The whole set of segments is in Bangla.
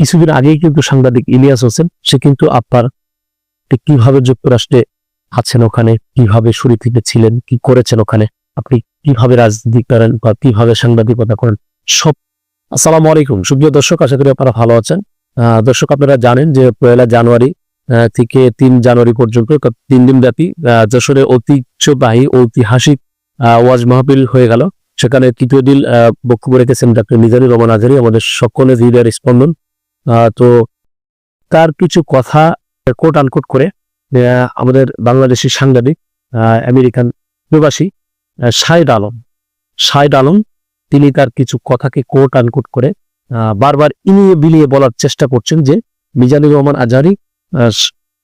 কিছুদিন আগেই কিন্তু সাংবাদিক ইলিয়াস হোসেন, সে কিন্তু আপনার কীভাবে যুক্তরাষ্ট্রে আছেন ওখানে, কীভাবে শুরু থেকে ছিলেন, কি করেছেন ওখানে, আপনি কীভাবে রাজনীতি করেন বা কীভাবে সাংবাদিকতা করেন, সব আসসালামু আলাইকুম। সুপ্রিয় দর্শক, আশা করি আপনারা ভালো আছেন। দর্শক, আপনারা জানেন যে পয়লা জানুয়ারি থেকে তিন জানুয়ারি পর্যন্ত তিন দিন ব্যাপী যশোরে ঐতিহ্যবাহী, ঐতিহাসিক ওয়াজ মাহফিল হয়ে গেল। সেখানে তৃতীয় দিন বক্তব্য রেখেছেন ডাক্তার মিজানুর রহমান আজারি, আমাদের সকলের হৃদয়ের স্পন্দন। তো তার কিছু কথা কোট আনকোট করে আমাদের বাংলাদেশি সাংবাদিক আমেরিকান প্রবাসী শাহেদ আলম। শাহেদ আলম, তিনি তার কিছু কথাকে কোট আনকোট করে বারবার ইনিয়ে বিলিয়ে বলার চেষ্টা করছেন যে মিজানুর রহমান আজারি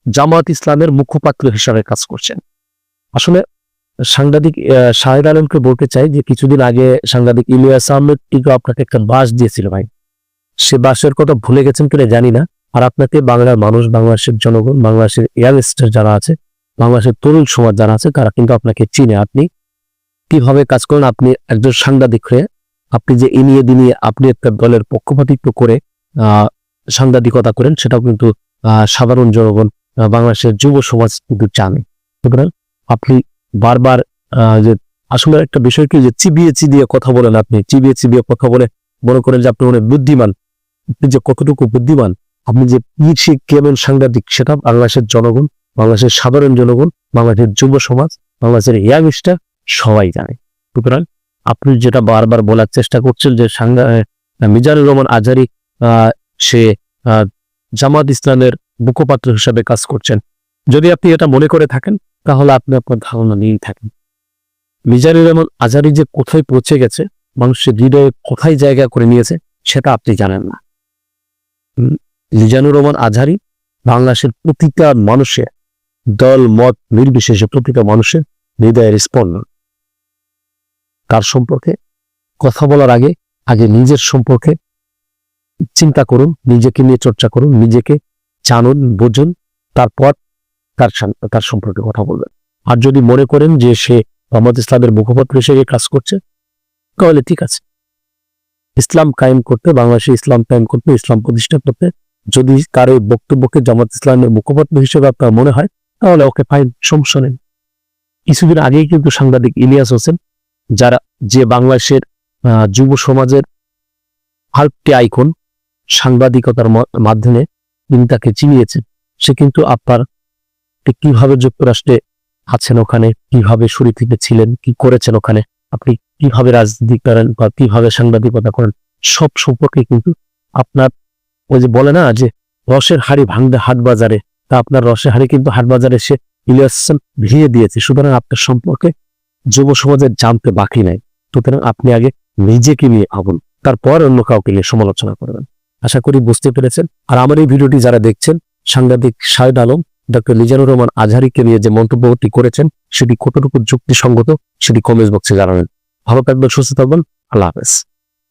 জামাত ইসলামের মুখপাত্র হিসাবে কাজ করছেন। আসলে সাংবাদিক শাহেদ আলমকে বলতে চাই যে কিছুদিন আগে সাংবাদিক ইলিয়াস আহমেদ টিকো আপনাকে একটা বাস দিয়েছিল ভাই। সে বাসের কথা ভুলে গেছেন কিনা জানি না, আর আপনাকে বাংলার মানুষ, বাংলাদেশের জনগণ, বাংলাদেশের ইয়াংস্টার যারা আছে, বাংলাদেশের তরুণ সমাজ যারা আছে, তারা কিন্তু আপনাকে চিনে। আপনি কীভাবে কাজ করেন? আপনি একজন সাংবাদিক হয়ে, আপনি যে ইনিয়ে দিনিয়ে আপনি একটা দলের পক্ষপাতিত্ব করে সাংবাদিকতা করেন, সেটাও কিন্তু সাধারণ জনগণ বাংলাদেশের যুব সমাজ কিন্তু জানে। সুতরাং আপনি বারবার যে আসলে একটা বিষয় কি, যে চিবিয়ে চিবিয়ে কথা বলেন আপনি, চিবিয়ে চিবিয়ে কথা বলে মনে করেন যে আপনি অনেক বুদ্ধিমান আপনি যে কতটুকু বুদ্ধিমান আপনি যে পিছিয়ে কেমন সাংবাদিক সেটা বাংলাদেশের জনগণ বাংলাদেশের সাধারণ জনগণ বাংলাদেশের যুব সমাজ বাংলাদেশের ইয়াংস্টার সবাই জানে। সুতরাং আপনি যেটা বারবার বলার চেষ্টা করছেন যে আহ, মিজানুর রহমান আজারি সে জামাত ইসলামের মুখপাত্র হিসাবে কাজ করছেন। যদি আপনি এটা মনে করে থাকেন তাহলে আপনি আপনার ধারণা নিয়েই থাকেন। মিজানুর রহমান আজারি যে কোথায় পৌঁছে গেছে মানুষের হৃদয়ে কোথায় জায়গা করে নিয়েছে সেটা আপনি জানেন না। মিজানুর রহমান আজহারি, বাংলাদেশের প্রতিটা মানুষের দল, মত, নির্বিশেষে প্রতিটা মানুষের হৃদয়ের স্পন্দন। তার সম্পর্কে? কথা বলার আগে আগে নিজের সম্পর্কে চিন্তা করুন, নিজেকে নিয়ে চর্চা করুন, নিজেকে জানুন, বুঝুন, তারপর তার তার সম্পর্কে কথা বলবেন। আর যদি মনে করেন যে সে মোহাম্মদ ইসলামের মুখপাত্র হিসেবে কাজ করছে, তাহলে ঠিক আছে। ইসলাম কায়েম করতে, বাংলাদেশে ইসলাম কায়েম করতে, ইসলাম প্রতিষ্ঠা করতে, যদি কারও বক্তব্যকে জামাত ইসলামের মুখপাত্র হিসেবে আপনার মনে হয়, তাহলে ওকে ফাইন সমস্যা নেই। কিছুদিন আগেই কিন্তু সাংবাদিক ইলিয়াস হোসেন, যারা যে বাংলাদেশের যুব সমাজের হাল্পটি আইকন সাংবাদিকতার মাধ্যমে তিনি তাকে চিনিয়েছেন, সে কিন্তু আপনার কীভাবে যুক্তরাষ্ট্রে আছেন ওখানে, কীভাবে শুরু থেকে ছিলেন, কি করেছেন ওখানে আপনি কীভাবে রাজনীতি করেন বা কীভাবে সাংবাদিকতা করেন, সব সম্পর্কে কিন্তু আপনার ওই যে বলে না যে রসের হাড়ি ভাঙবে হাট বাজারে, তা আপনার রসের হাড়ি কিন্তু হাট বাজারে সে ইলিয়াস হোসেন ভিড়িয়ে দিয়েছে। সুতরাং আপনার সম্পর্কে যুব সমাজের জানতে বাকি নাই। সুতরাং আপনি আগে নিজেকে নিয়ে ভাবুন তারপর অন্য কাউকে নিয়ে সমালোচনা করবেন। আশা করি বুঝতে পেরেছেন। আর আমার এই ভিডিওটি যারা দেখছেন, সাংবাদিক শাহেদ আলম ডক্টর মিজানুর রহমান আজহারিকে নিয়ে যে মন্তব্যটি করেছেন, সেটি কতটুকু যুক্তিসঙ্গত, সেটি কমেন্ট বক্সে জানাবেন। ভালো থাকবেন, সুস্থ থাকবেন, আল্লাহ হাফেজ।